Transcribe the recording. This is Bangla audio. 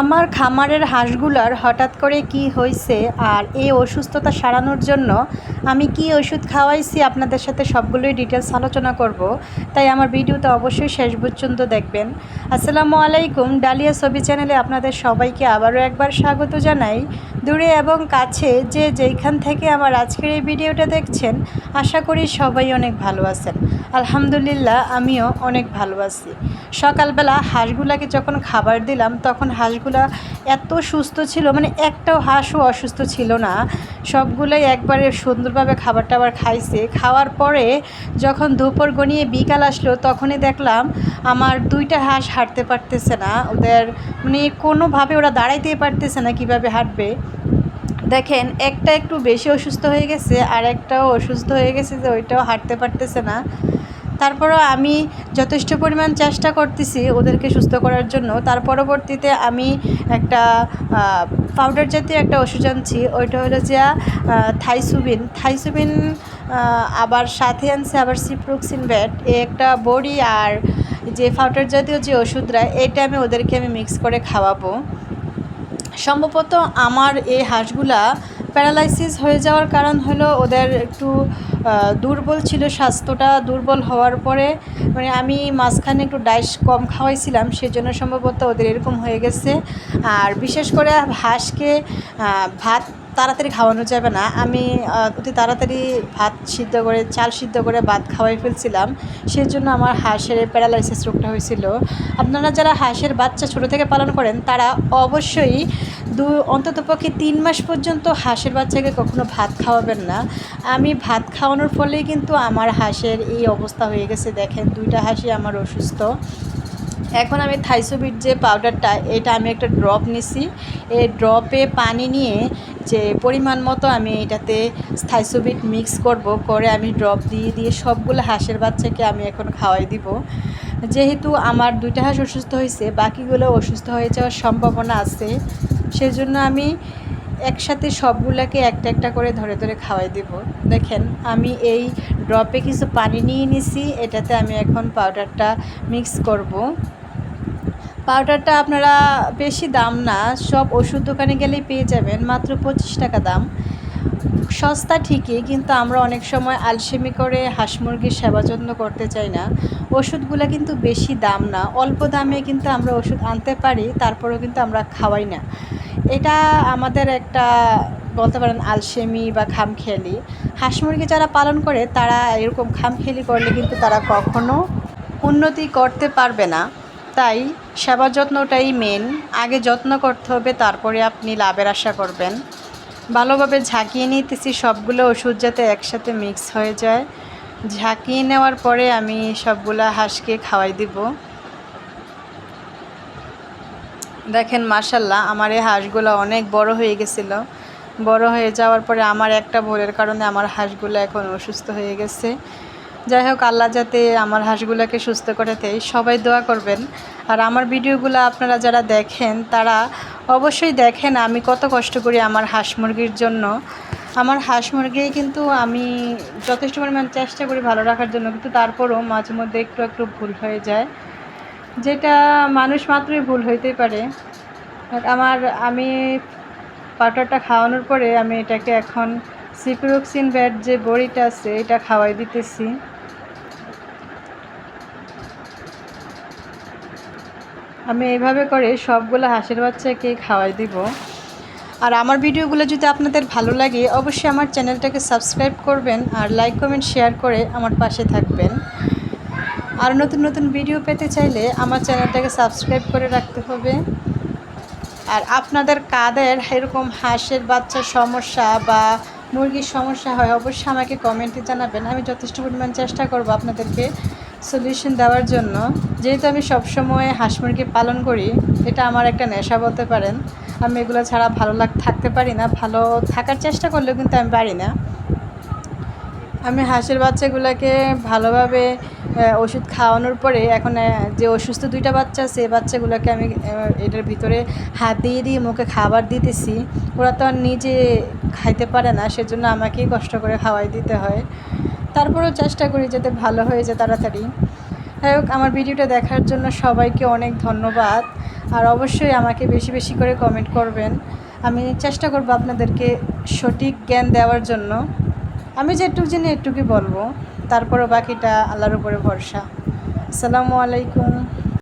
আমার খামারের হাঁসগুলার হঠাৎ করে কি হয়েছে আর এই অসুস্থতা সারানোর জন্য আমি কি ওষুধ খাওয়াইছি আপনাদের সাথে সবগুলোই ডিটেলস আলোচনা করব। তাই আমার ভিডিওটা অবশ্যই শেষ পর্যন্ত দেখবেন। আসসালামু আলাইকুম, ডালিয়া ছবি চ্যানেলে আপনাদের সবাইকে আবারও একবার স্বাগত জানাই। দূরে এবং কাছে যে যেইখান থেকে আমার আজকের এই ভিডিওটা দেখছেন, আশা করি সবাই অনেক ভালো আছেন। আলহামদুলিল্লাহ, আমিও অনেক ভালো আছি। সকালবেলা হাঁসগুলাকে যখন খাবার দিলাম, তখন হাঁসগুলা এত সুস্থ ছিল মানে একটাও হাঁসও অসুস্থ ছিল না। সবগুলোই একবারে সুন্দরভাবে খাবার টাবার খাইছে। খাওয়ার পরে যখন দুপুর গনিয়ে বিকাল আসলো, তখনই দেখলাম আমার দুইটা হাঁস হাঁটতে পারতেছে না। ওদের মানে কোনোভাবে ওরা দাঁড়াইতেই পারতেছে না কীভাবে হাঁটবে। দেখেন, একটা একটু বেশি অসুস্থ হয়ে গেছে, আর একটাও অসুস্থ হয়ে গেছে যে ওইটাও হাঁটতে পারতেছে না। তারপরও আমি যথেষ্ট পরিমাণ চেষ্টা করতেছি ওদেরকে সুস্থ করার জন্য। তার পরবর্তীতে আমি একটা পাউডার জাতীয় একটা ওষুধ আনছি। ওইটা হলো যে থাইসুবিন। থাইসুবিন আবার সাথে আনছে আবার সিপ্রোক্সিন ব্যাট। একটা বড়ি আর যে পাউডার জাতীয় যে ওষুধরা, এটা আমি ওদেরকে আমি মিক্স করে খাওয়াবো। সম্ভবত আমার এই হাঁসগুলা প্যারালাইসিস হয়ে যাওয়ার কারণ হলো ওদের একটু দুর্বল ছিল স্বাস্থ্যটা দুর্বল হওয়ার পরে। মানে আমি মাঝখানে একটু ডাইস কম খাওয়াইছিলাম, সেজন্য সম্ভবত ওদের এরকম হয়ে গেছে। আর বিশেষ করে হাঁসকে ভাত তাড়াতাড়ি খাওয়ানো যাবে না। আমি অতি তাড়াতাড়ি ভাত সিদ্ধ করে, চাল সিদ্ধ করে ভাত খাওয়াই ফেলছিলাম সেই জন্য আমার হাঁসের প্যারালাইসিস রোগটা হয়েছিল। আপনারা যারা হাঁসের বাচ্চা ছোটো থেকে পালন করেন, তারা অবশ্যই দু অন্ততপক্ষে তিন মাস পর্যন্ত হাঁসের বাচ্চাকে কখনো ভাত খাওয়াবেন না। আমি ভাত খাওয়ানোর ফলেই কিন্তু আমার হাঁসের এই অবস্থা হয়ে গেছে। দেখেন, দুইটা হাঁসই আমার অসুস্থ। এখন আমি থাইসোবিট যে পাউডারটা, এটা আমি একটা ড্রপ নিছি। এই ড্রপে পানি নিয়ে যে পরিমাণ মতো আমি এটাতে থাইসোবিট মিক্স করব, করে আমি ড্রপ দিয়ে দিয়ে সবগুলো হাঁসের বাচ্চাকে আমি এখন খাওয়াই দিব। যেহেতু আমার দুইটা হাঁস অসুস্থ হয়েছে, বাকিগুলো অসুস্থ হয়ে যাওয়ার সম্ভাবনা আছে। সেজন্য আমি একসাথে সবগুলোকে একটা একটা করে ধরে ধরে খাওয়াই দেব। দেখেন, আমি এই ড্রপে কিছু পানি নিয়ে নিছি, এটাতে আমি এখন পাউডারটা মিক্স করব। পাউডারটা আপনারা বেশি দাম না, সব ওষুধ দোকানে গেলেই পেয়ে যাবেন, মাত্র পঁচিশ টাকা দাম। সস্তা ঠিকই, কিন্তু আমরা অনেক সময় আলসেমি করে হাঁস মুরগির সেবা যত্ন করতে চাই না। ওষুধগুলো কিন্তু বেশি দাম না। অল্প দামে কিন্তু আমরা ওষুধ আনতে পারি, তারপরেও কিন্তু আমরা খাওয়াই না। এটা আমাদের একটা বলতে পারেন আলসেমি বা খামখেয়ালি। হাঁস মুরগি যারা পালন করে, তারা এরকম খামখেয়ালি করলে কিন্তু তারা কখনো উন্নতি করতে পারবে না। তাই সেবা যত্নটাই মেন আগে যত্ন করতে হবে, তারপরে আপনি লাভের আশা করবেন। ভালোভাবে ঝাঁকিয়ে নিতেছি, সবগুলো ওষুধ যাতে একসাথে মিক্স হয়ে যায়। ঝাঁকিয়ে নেওয়ার পরে আমি সবগুলো হাঁসকে খাওয়াই দিব। দেখেন মার্শাল্লাহ আমার এই হাঁসগুলো অনেক বড় হয়ে গেছিল। বড় হয়ে যাওয়ার পরে আমার একটা ভোরের কারণে আমার হাঁসগুলো এখন অসুস্থ হয়ে গেছে। যাই হোক, আল্লাহ যাতে আমার হাঁসগুলোকে সুস্থ করে দেয়, সবাই দোয়া করবেন। আর আমার ভিডিওগুলো আপনারা যারা দেখেন, তারা অবশ্যই দেখেন, আমি কত কষ্ট করি আমার হাঁস মুরগির জন্য। আমার হাঁস মুরগি কিন্তু আমি যথেষ্ট পরিমাণ চেষ্টা করি ভালো রাখার জন্য, কিন্তু তারপরও মাঝে মধ্যে একটু একটু ভুল হয়ে যায়। যেটা মানুষ মাত্রই ভুল হইতেই পারে। আমার, আমি পাউডারটা খাওয়ানোর পরে আমি এটাকে এখন সিপ্রোক্সিন ব্যাট যে বড়িটা আছে, এটা খাওয়াই দিতেছি। আমি এইভাবে করে সবগুলো হাঁসের বাচ্চাকে খাওয়াই দিব। আর আমার ভিডিওগুলো যদি আপনাদের ভালো লাগে, অবশ্যই আমার চ্যানেলটাকে সাবস্ক্রাইব করবেন আর লাইক, কমেন্ট, শেয়ার করে আমার পাশে থাকবেন। আর নতুন নতুন ভিডিও পেতে চাইলে আমার চ্যানেলটাকে সাবস্ক্রাইব করে রাখতে হবে। আর আপনাদের কাদের এরকম হাঁসের বাচ্চার সমস্যা বা মুরগির সমস্যা হয়, অবশ্যই আমাকে কমেন্টে জানাবেন। আমি যথেষ্ট পরিমাণ চেষ্টা করব আপনাদেরকে সলিউশন দেওয়ার জন্য, যেহেতু আমি সবসময় হাঁস মুরগি পালন করি, এটা আমার একটা নেশা বলতে পারেন। আমি এগুলো ছাড়া ভালো লাগ, থাকতে পারি না, ভালো থাকার চেষ্টা করলেও কিন্তু আমি পারি না। আমি হাঁসের বাচ্চাগুলোকে ভালোভাবে ওষুধ খাওয়ানোর পরে এখন যে অসুস্থ দুইটা বাচ্চা এই বাচ্চাগুলোকে আমি এটার ভিতরে হাত দিয়ে দিয়ে মুখে খাবার দিতেছি। ওরা তো আর নিজে খাইতে পারে না, সেজন্য আমাকেই কষ্ট করে খাওয়াই দিতে হয়। তারপরেও চেষ্টা করি যাতে ভালো হয়ে যায় তাড়াতাড়ি। যাই হোক, আমার ভিডিওটা দেখার জন্য সবাইকে অনেক ধন্যবাদ। আর অবশ্যই আমাকে বেশি বেশি করে কমেন্ট করবেন। আমি চেষ্টা করব আপনাদেরকে সঠিক জ্ঞান দেওয়ার জন্য। আমি যেটুকু জানি এটুকুই বলব। তারপরও বাকিটা আল্লাহর উপরে ভরসা। আসসালামু আলাইকুম।